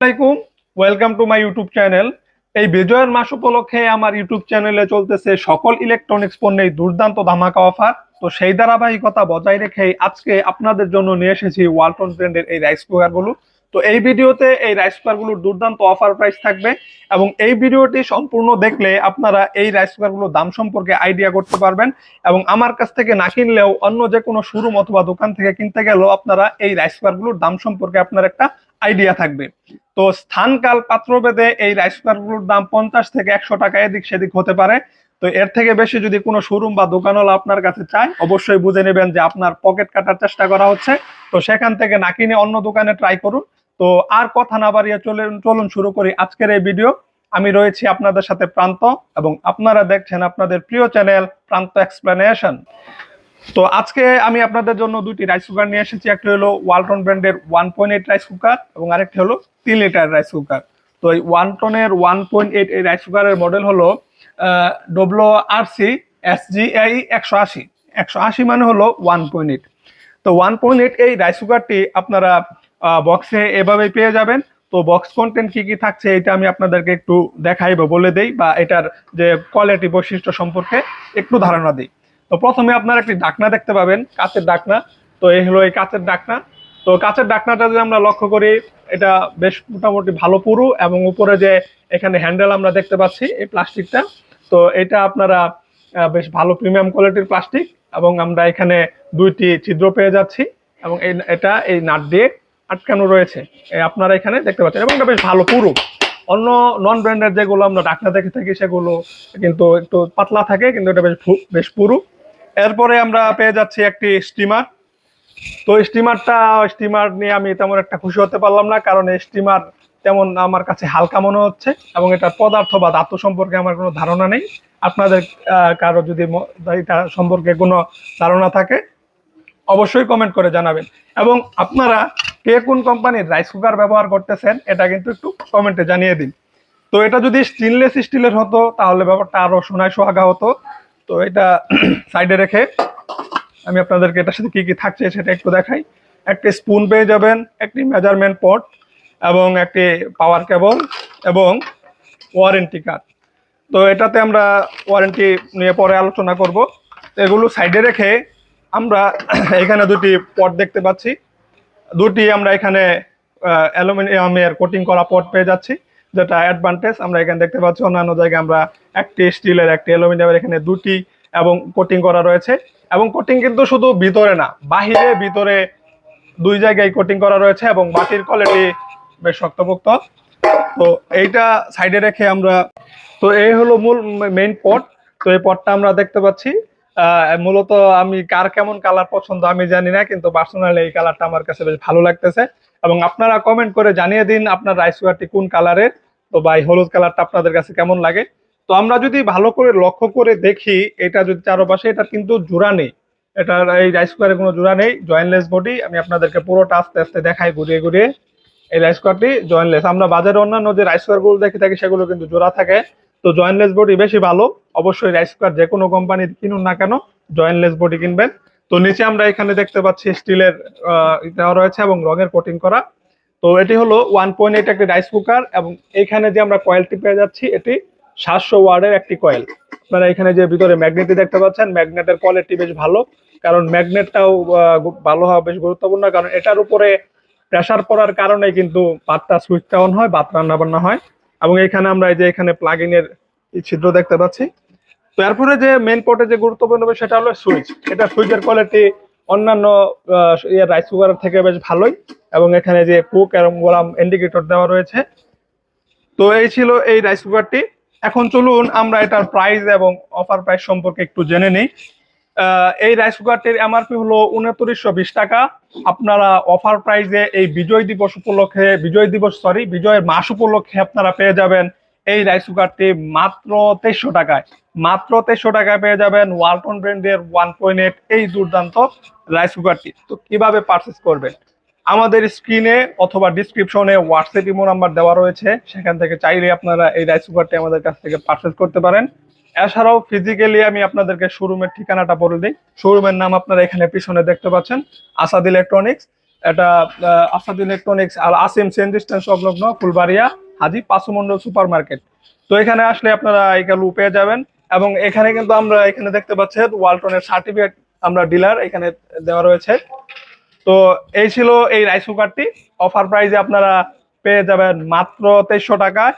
আসসালামাইকুম welcome to my YouTube channel এই বিজয়ের মাস উপলক্ষে আমার ইউটিউব চ্যানেলে চলতেছে সকল ইলেকট্রনিক্স পণ্যের দুর্দান্ত ধামাকা অফার তো সেই ধারাবাহিকতা বজায় রেখে আজকে আপনাদের জন্য নিয়ে এসেছি ওয়ালটন ব্র্যান্ডের এই রাইস কুকারগুলো। তো এই ভিডিওতে এই রাইস কুকারগুলোর দুর্দান্ত অফার প্রাইস থাকবে এবং এই ভিডিওটি সম্পূর্ণ দেখলে আপনারা এই রাইস কুকারগুলোর দাম সম্পর্কে আইডিয়া করতে পারবেন এবং আমার কাছ থেকে না কিনলেও অন্য যে কোনো শোরুম অথবা দোকান থেকে কিনতে গেলেও আপনারা এই রাইস কুকারগুলোর দাম সম্পর্কে আপনার একটা আইডিয়া থাকবে। তো স্থানকাল পাত্রভেদে এই রাইস কুকারগুলোর দাম পঞ্চাশ থেকে একশো টাকা এদিক সেদিক হতে পারে। তো এর থেকে বেশি যদি কোনো শোরুম বা দোকানওয়ালা আপনার কাছে চায়, অবশ্যই বুঝে নেবেন যে আপনার পকেট কাটার চেষ্টা করা হচ্ছে। তো সেখান থেকে না কিনে অন্য দোকানে ট্রাই করুন। তো আর কথা না বাড়িয়ে চলুন চলুন শুরু করি আজকের এই ভিডিও আমি রয়েছি আপনাদের সাথে প্রান্ত এবং আপনারা দেখছেন আপনাদের প্রিয় চ্যানেল প্রান্ত এক্সপ্লেনেশন তো আজকে আমি আপনাদের জন্য দুটি রাইস কুকার নিয়ে এসেছি। একটি হলো ওয়ালটন ব্র্যান্ডের one point eight rice cooker এবং আরেকটি হলো তিন লিটার রাইস কুকার তো এই ওয়ালটনের ওয়ান পয়েন্ট এইট এই রাইস কুকারের মডেল হলো W R C S G I একশো আশি। একশো আশি মানে হলো ওয়ান পয়েন্ট এইট তো ওয়ান পয়েন্ট এইট এই রাইস কুকারটি আপনারা বক্সে এভাবেই পেয়ে যাবেন। তো বক্স কন্টেন্ট কি কি থাকছে এটা আমি আপনাদেরকে একটু দেখাই বা বলে দেই বা এটার যে কোয়ালিটি বৈশিষ্ট্য সম্পর্কে একটু ধারণা দিই। তো প্রথমে আপনারা একটি ডাকনা দেখতে পাবেন, কাচের ডাকনা। তো এই হলো এই কাচের ডাকনা। তো কাচের ডাকনাটা যদি আমরা লক্ষ্য করি, এটা বেশ মোটামুটি ভালো পুরু এবং উপরে যে এখানে হ্যান্ডেল আমরা দেখতে পাচ্ছি, এই প্লাস্টিকটা। তো এটা আপনারা বেশ ভালো প্রিমিয়াম কোয়ালিটির প্লাস্টিক এবং আমরা এখানে দুইটি ছিদ্র পেয়ে যাচ্ছি এবং এই, এটা এই নাট দিয়ে আটকানো রয়েছে। আপনারা এখানে দেখতে পাচ্ছেন, এবং এটা বেশ ভালো পুরু। অন্য নন ব্র্যান্ডের যেগুলো আমরা ডাকনা দেখে থাকি, সেগুলো কিন্তু একটু পাতলা থাকে, কিন্তু এটা বেশ বেশ পুরু। এরপরে আমরা পেয়ে যাচ্ছি একটি স্টিমার তো স্টিমারটা স্টিমার নিয়ে আমি তেমন একটা খুশি হতে পারলাম না, কারণ এই স্টিমার তেমন আমার কাছে হালকা মনে হচ্ছে এবং এটা পদার্থ বা ধাতু সম্পর্কে আমার কোনো ধারণা নেই। আপনাদের কারও যদি এটা সম্পর্কে কোনো ধারণা থাকে, অবশ্যই কমেন্ট করে জানাবেন। এবং আপনারা কে কোন কোম্পানির রাইস কুকার ব্যবহার করতেছেন, এটা কিন্তু একটু কমেন্টে জানিয়ে দিন। তো এটা যদি স্টেনলেস স্টিলের হতো, তাহলে ব্যাপারটা আরও সোনায় সোহাগা হতো। তো এটা সাইডে রেখে আমি আপনাদেরকে এটার সাথে কি কি থাকছে সেটা একটু দেখাই। একটি স্পুন পেয়ে যাবেন, একটি মেজারমেন্ট পট এবং একটি পাওয়ার কেবল এবং ওয়ারেন্টি কার্ড তো এটাতে আমরা ওয়ারেন্টি নিয়ে পরে আলোচনা করব। এগুলো সাইডে রেখে আমরা এখানে দুটি পট দেখতে পাচ্ছি। দুটি আমরা এখানে অ্যালুমিনিয়ামের কোটিং করা পট পেয়ে যাচ্ছি। যেটা অ্যাডভান্টেজ আমরা এখানে দেখতে পাচ্ছি অন্যান্য জায়গায় আমরা একটি স্টিলের একটি অ্যালুমিনিয়ামের এখানে দুটি এবং কোটিং করা রয়েছে। এবং কোটিং কিন্তু শুধু ভিতরে না, বাহিরে, ভিতরে দুই জায়গায় কোটিং করা রয়েছে এবং মাটির কোয়ালিটি বেশ শক্তপোক্ত তো এইটা সাইডে রেখে আমরা, তো এই হলো মূল মেইন পট তো এই পটটা আমরা দেখতে পাচ্ছি। মূলত আমি কার কেমন কালার পছন্দ আমি জানি না, কিন্তু পার্সোনালি এই কালারটা আমার কাছে বেশ ভালো লাগতেছে। এবং আপনারা কমেন্ট করে জানিয়ে দিন আপনার রাইস কুকারটি কোন কালারের তো বা হলুদ কালারটা আপনাদের কাছে কেমন লাগে। তো আমরা যদি ভালো করে লক্ষ্য করে দেখি, এটা যদি চারপাশে এটা কিন্তু জোড়া নেই। এটার এই রাইস কুকারের কোনো জোড়া নেই জয়েন্টলেস বডি আমি আপনাদেরকে পুরোটা আস্তে আস্তে দেখাই ঘুরিয়ে ঘুরিয়ে। এই রাইস কুকারটি জয়েন্টলেস আমরা বাজারে অন্যান্য যে রাইস কুকারগুলো দেখে থাকি, সেগুলো কিন্তু জোড়া থাকে। তো জয়েন্টলেস বডি বেশি ভালো। অবশ্যই রাইস কুকার যে কোনো কোম্পানির কিনুন না কেন জয়েন্টলেস বডি কিনবেন। তো নিচে আমরা এখানে দেখতে পাচ্ছি স্টিলের দেওয়া রয়েছে এবং রঙের কোটিং করা। তো এটি হলো ওয়ান পয়েন্ট এইট একটি রাইস কুকার এবং এখানে যে আমরা কয়েলটি পেয়ে যাচ্ছি, এটি সাতশো ওয়ার্ডের একটি কয়েল আপনারা এখানে যে ভিতরে ম্যাগনেটটি দেখতে পাচ্ছেন ম্যাগনেটের কোয়ালিটি বেশ ভালো। কারণ ম্যাগনেটটাও ভালো হওয়া বেশ গুরুত্বপূর্ণ, কারণ এটার উপরে প্রেসার পড়ার কারণে কিন্তু পাতটা সুইচটা অন হয়, ভাত রান্না বান্না হয়। এবং এখানে আমরা এই যে এখানে প্লাগ ইনের ছিদ্র দেখতে পাচ্ছি। তো এরপরে যে মেন পোর্টে যে গুরুত্বপূর্ণ সেটা হলো সুইচ এটা সুইচের কোয়ালিটি অন্যান্য রাইস কুকারের থেকে বেশ ভালোই এবং এখানে যে কুক এবং গোলাম ইন্ডিকেটর দেওয়া রয়েছে। তো এই ছিল এই রাইস কুকারটি এখন চলুন আমরা এটার প্রাইস এবং অফার প্রাইস সম্পর্কে একটু জেনে নিই। এই রাইস কুকারটির এমআরপি হলো উনত্রিশশো বিশ টাকা। আপনারা অফার প্রাইসে এই বিজয় দিবস উপলক্ষে, বিজয় দিবস সরি বিজয়ের মাস উপলক্ষে আপনারা পেয়ে যাবেন এই রাইস কুকারটি মাত্র তেইশশো টাকায়। মাত্র তেইশশো টাকায় পেয়ে যাবেন ওয়ালটন ব্র্যান্ডের ওয়ান পয়েন্ট এইট এই দুর্দান্ত রাইস কুকারটি তো কীভাবে পারচেস করবেন? আমাদের স্ক্রিনে অথবা ডিসক্রিপশনে হোয়াটসঅ্যাপ ইমো নাম্বার দেওয়া রয়েছে। সেখান থেকে চাইলে আপনারা এই রাইস কুকারটি আমাদের কাছ থেকে পারচেস করতে পারেন। এছাড়াও ফিজিক্যালি আমি আপনাদেরকে শোরুমের ঠিকানাটা বলে দিই। শোরুমের নাম আপনারা এখানে পিছনে দেখতে পাচ্ছেন। আসাদ ইলেকট্রনিক্স এটা আসাদ ইলেকট্রনিক্স আর আসিম সেন্ডিস্টেন্স সংলগ্ন ফুলবাড়িয়া, হাজি পাঁচমন্ডল সুপার মার্কেট তো এখানে আসলে আপনারা এই কালু পেয়ে যাবেন এবং এখানে কিন্তু আমরা এখানে দেখতে পাচ্ছেন ওয়ালটনের সার্টিফিকেট আমরা ডিলার এখানে দেওয়া রয়েছে। তো এই ছিল এই রাইস কুকারটি অফার প্রাইজে আপনারা পেয়ে যাবেন মাত্র তেইশশো টাকায়।